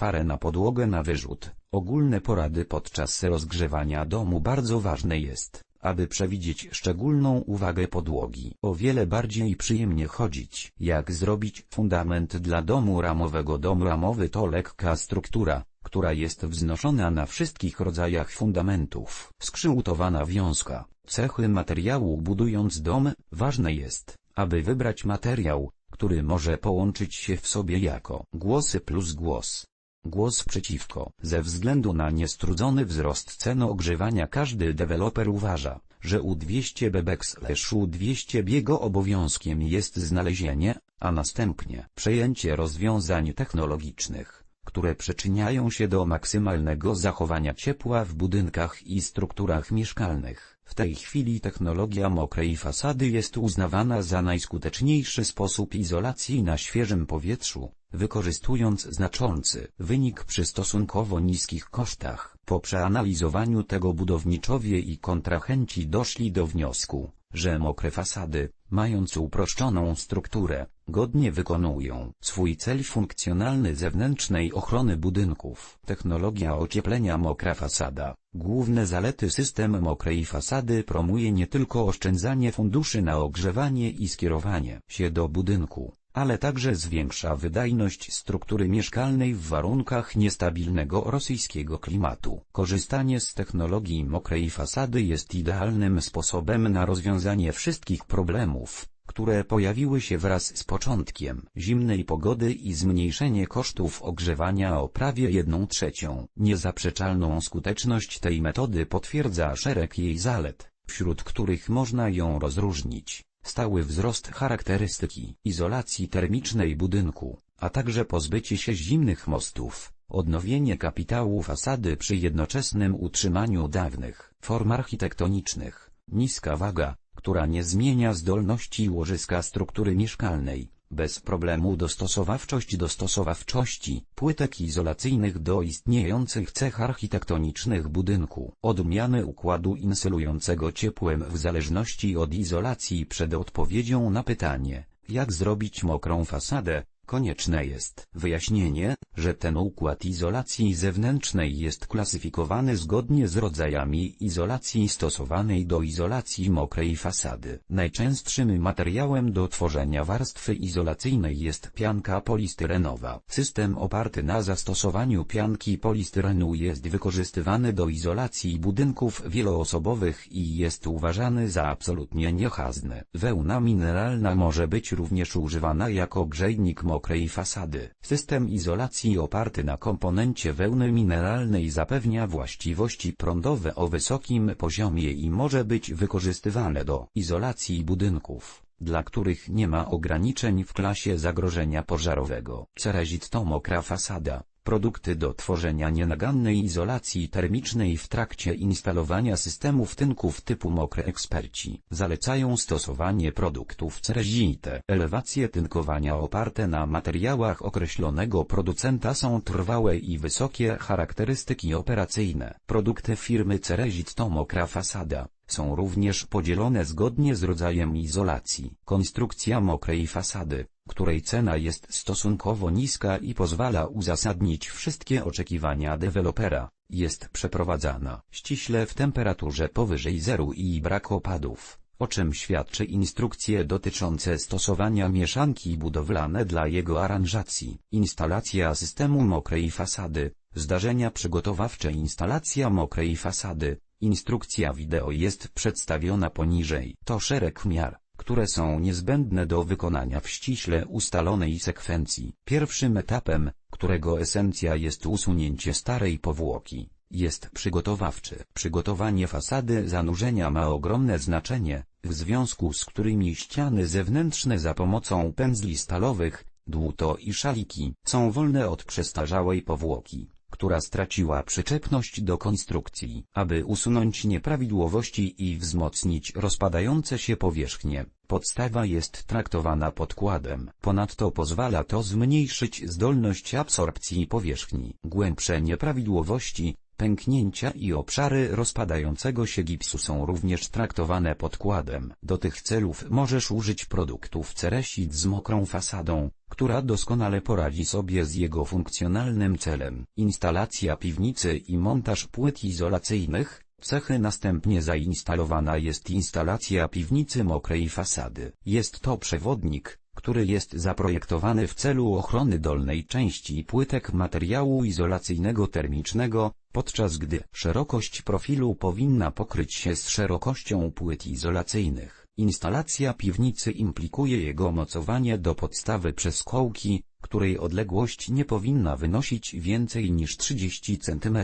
akwarę na podłogę na wyrzut. Ogólne porady podczas rozgrzewania domu bardzo ważne jest, aby przewidzieć szczególną uwagę podłogi. O wiele bardziej przyjemnie chodzić. Jak zrobić fundament dla domu ramowego? Dom ramowy to lekka struktura, która jest wznoszona na wszystkich rodzajach fundamentów. Skrzyłtowana wiązka. Cechy materiału budując dom, ważne jest, aby wybrać materiał, który może połączyć się w sobie jako głosy plus głos. Głos przeciwko. Ze względu na niestrudzony wzrost cen ogrzewania każdy deweloper uważa, że U200 Bebex U200 biego obowiązkiem jest znalezienie, a następnie przejęcie rozwiązań technologicznych, które przyczyniają się do maksymalnego zachowania ciepła w budynkach i strukturach mieszkalnych. W tej chwili technologia mokrej fasady jest uznawana za najskuteczniejszy sposób izolacji na świeżym powietrzu, wykorzystując znaczący wynik przy stosunkowo niskich kosztach. Po przeanalizowaniu tego budowniczowie i kontrahenci doszli do wniosku, że mokre fasady, mając uproszczoną strukturę, godnie wykonują swój cel funkcjonalny zewnętrznej ochrony budynków. Technologia ocieplenia mokra fasada. Główne zalety system mokrej fasady promuje nie tylko oszczędzanie funduszy na ogrzewanie i skierowanie się do budynku, ale także zwiększa wydajność struktury mieszkalnej w warunkach niestabilnego rosyjskiego klimatu. Korzystanie z technologii mokrej fasady jest idealnym sposobem na rozwiązanie wszystkich problemów, które pojawiły się wraz z początkiem zimnej pogody i zmniejszenie kosztów ogrzewania o prawie jedną trzecią. Niezaprzeczalną skuteczność tej metody potwierdza szereg jej zalet, wśród których można ją rozróżnić. Stały wzrost charakterystyki izolacji termicznej budynku, a także pozbycie się zimnych mostów, odnowienie kapitału fasady przy jednoczesnym utrzymaniu dawnych form architektonicznych, niska waga, która nie zmienia zdolności łożyska struktury mieszkalnej, bez problemu dostosowawczość dostosowawczości płytek izolacyjnych do istniejących cech architektonicznych budynku, odmiany układu insylującego ciepłem w zależności od izolacji przed odpowiedzią na pytanie, jak zrobić mokrą fasadę, Konieczne jest wyjaśnienie, że ten układ izolacji zewnętrznej jest klasyfikowany zgodnie z rodzajami izolacji stosowanej do izolacji mokrej fasady. Najczęstszym materiałem do tworzenia warstwy izolacyjnej jest pianka polistyrenowa. System oparty na zastosowaniu pianki polistyrenu jest wykorzystywany do izolacji budynków wieloosobowych i jest uważany za absolutnie niechazny. Wełna mineralna może być również używana jako grzejnik mokrej mokrej fasady. System izolacji oparty na komponencie wełny mineralnej zapewnia właściwości prądowe o wysokim poziomie i może być wykorzystywane do izolacji budynków dla których nie ma ograniczeń w klasie zagrożenia pożarowego. Cerezit to mokra fasada, Produkty do tworzenia nienagannej izolacji termicznej w trakcie instalowania systemów tynków typu mokre eksperci zalecają stosowanie produktów Cerezite. Elewacje tynkowania oparte na materiałach określonego producenta są trwałe i wysokie charakterystyki operacyjne. Produkty firmy Cerezit to mokra fasada, są również podzielone zgodnie z rodzajem izolacji. Konstrukcja mokrej fasady, której cena jest stosunkowo niska i pozwala uzasadnić wszystkie oczekiwania dewelopera, jest przeprowadzana ściśle w temperaturze powyżej zeru i brak opadów, o czym świadczy instrukcje dotyczące stosowania mieszanki budowlane dla jego aranżacji. Instalacja systemu mokrej fasady, zdarzenia przygotowawcze instalacja mokrej fasady, Instrukcja wideo jest przedstawiona poniżej. To szereg miar, które są niezbędne do wykonania w ściśle ustalonej sekwencji. Pierwszym etapem, którego esencja jest usunięcie starej powłoki, jest przygotowawczy. Przygotowanie fasady zanurzenia ma ogromne znaczenie, w związku z którymi ściany zewnętrzne za pomocą pędzli stalowych, dłuto i szaliki są wolne od przestarzałej powłoki która straciła przyczepność do konstrukcji. Aby usunąć nieprawidłowości i wzmocnić rozpadające się powierzchnie, podstawa jest traktowana podkładem. Ponadto pozwala to zmniejszyć zdolność absorpcji powierzchni. Głębsze nieprawidłowości, Pęknięcia i obszary rozpadającego się gipsu są również traktowane podkładem. Do tych celów możesz użyć produktów Ceresit z mokrą fasadą, która doskonale poradzi sobie z jego funkcjonalnym celem. Instalacja piwnicy i montaż płyt izolacyjnych, Cechy następnie zainstalowana jest instalacja piwnicy mokrej fasady. Jest to przewodnik, który jest zaprojektowany w celu ochrony dolnej części płytek materiału izolacyjnego termicznego, podczas gdy szerokość profilu powinna pokryć się z szerokością płyt izolacyjnych. Instalacja piwnicy implikuje jego mocowanie do podstawy przez kołki, której odległość nie powinna wynosić więcej niż 30 cm.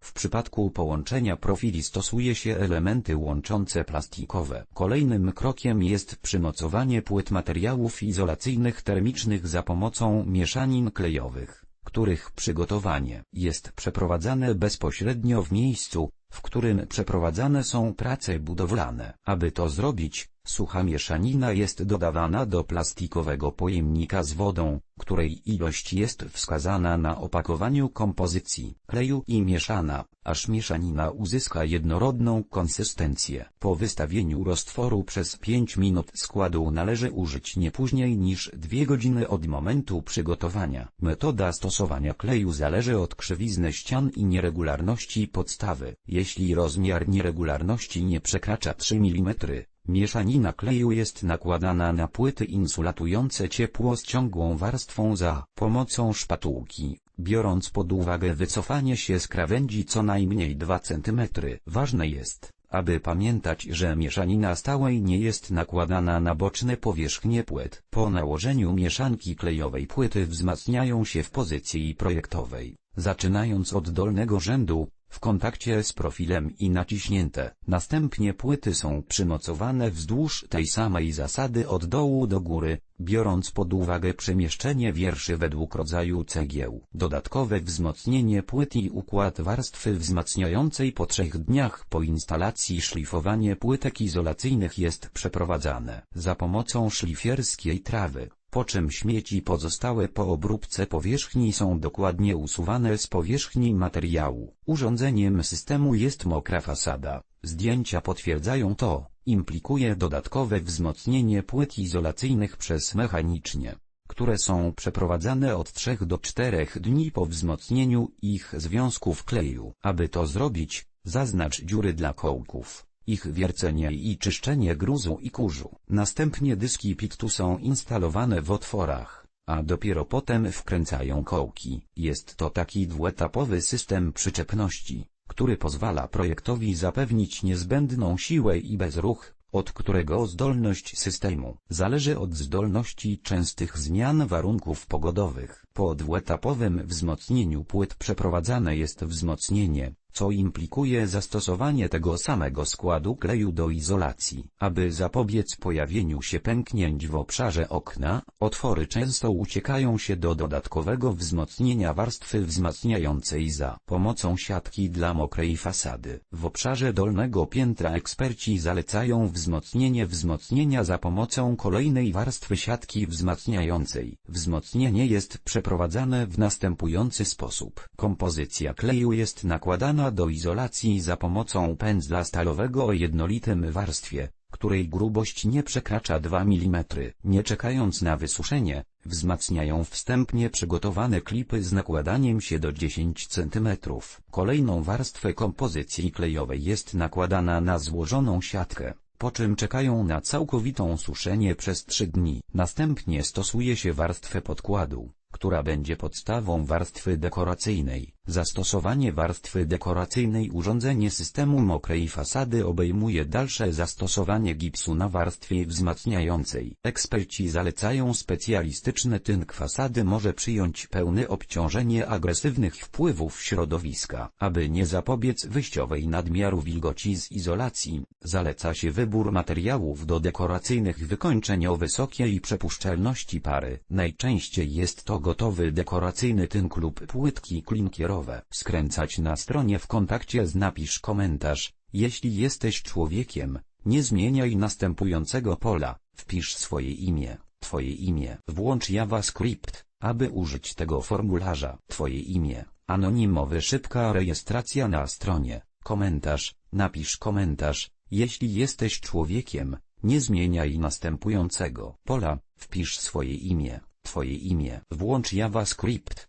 W przypadku połączenia profili stosuje się elementy łączące plastikowe. Kolejnym krokiem jest przymocowanie płyt materiałów izolacyjnych termicznych za pomocą mieszanin klejowych, których przygotowanie jest przeprowadzane bezpośrednio w miejscu, w którym przeprowadzane są prace budowlane. Aby to zrobić, sucha mieszanina jest dodawana do plastikowego pojemnika z wodą, której ilość jest wskazana na opakowaniu kompozycji kleju i mieszana, aż mieszanina uzyska jednorodną konsystencję. Po wystawieniu roztworu przez 5 minut składu należy użyć nie później niż 2 godziny od momentu przygotowania. Metoda stosowania kleju zależy od krzywizny ścian i nieregularności podstawy. Jeśli rozmiar nieregularności nie przekracza 3 mm, Mieszanina kleju jest nakładana na płyty insulatujące ciepło z ciągłą warstwą za pomocą szpatułki, biorąc pod uwagę wycofanie się z krawędzi co najmniej 2 cm. Ważne jest, aby pamiętać, że mieszanina stałej nie jest nakładana na boczne powierzchnie płyt. Po nałożeniu mieszanki klejowej płyty wzmacniają się w pozycji projektowej, zaczynając od dolnego rzędu, w kontakcie z profilem i naciśnięte. Następnie płyty są przymocowane wzdłuż tej samej zasady od dołu do góry, biorąc pod uwagę przemieszczenie wierszy według rodzaju cegieł. Dodatkowe wzmocnienie płyt i układ warstwy wzmacniającej po trzech dniach po instalacji szlifowanie płytek izolacyjnych jest przeprowadzane za pomocą szlifierskiej trawy po czym śmieci pozostałe po obróbce powierzchni są dokładnie usuwane z powierzchni materiału. Urządzeniem systemu jest mokra fasada. Zdjęcia potwierdzają to, implikuje dodatkowe wzmocnienie płyt izolacyjnych przez mechanicznie, które są przeprowadzane od 3 do 4 dni po wzmocnieniu ich związków kleju. Aby to zrobić, zaznacz dziury dla kołków ich wiercenie i czyszczenie gruzu i kurzu. Następnie dyski pitu są instalowane w otworach, a dopiero potem wkręcają kołki. Jest to taki dwuetapowy system przyczepności, który pozwala projektowi zapewnić niezbędną siłę i bezruch, od którego zdolność systemu zależy od zdolności częstych zmian warunków pogodowych. Po dwuetapowym wzmocnieniu płyt przeprowadzane jest wzmocnienie, co implikuje zastosowanie tego samego składu kleju do izolacji. Aby zapobiec pojawieniu się pęknięć w obszarze okna, otwory często uciekają się do dodatkowego wzmocnienia warstwy wzmacniającej za pomocą siatki dla mokrej fasady. W obszarze dolnego piętra eksperci zalecają wzmocnienie wzmocnienia za pomocą kolejnej warstwy siatki wzmacniającej. Wzmocnienie jest przeprowadzane w następujący sposób. Kompozycja kleju jest nakładana do izolacji za pomocą pędzla stalowego o jednolitym warstwie, której grubość nie przekracza 2 mm. Nie czekając na wysuszenie, wzmacniają wstępnie przygotowane klipy z nakładaniem się do 10 cm. Kolejną warstwę kompozycji klejowej jest nakładana na złożoną siatkę po czym czekają na całkowitą suszenie przez 3 dni. Następnie stosuje się warstwę podkładu, która będzie podstawą warstwy dekoracyjnej. Zastosowanie warstwy dekoracyjnej Urządzenie systemu mokrej fasady obejmuje dalsze zastosowanie gipsu na warstwie wzmacniającej. Eksperci zalecają specjalistyczny tynk fasady może przyjąć pełne obciążenie agresywnych wpływów środowiska. Aby nie zapobiec wyjściowej nadmiaru wilgoci z izolacji, zaleca się wybór materiałów do dekoracyjnych wykończeń o wysokiej przepuszczalności pary. Najczęściej jest to gotowy dekoracyjny tynk lub płytki Skręcać na stronie w kontakcie z napisz komentarz. Jeśli jesteś człowiekiem, nie zmieniaj następującego pola. Wpisz swoje imię, twoje imię. Włącz JavaScript, aby użyć tego formularza. Twoje imię, Anonimowy szybka rejestracja na stronie. Komentarz. Napisz komentarz. Jeśli jesteś człowiekiem, nie zmieniaj następującego pola. Wpisz swoje imię, twoje imię. Włącz JavaScript,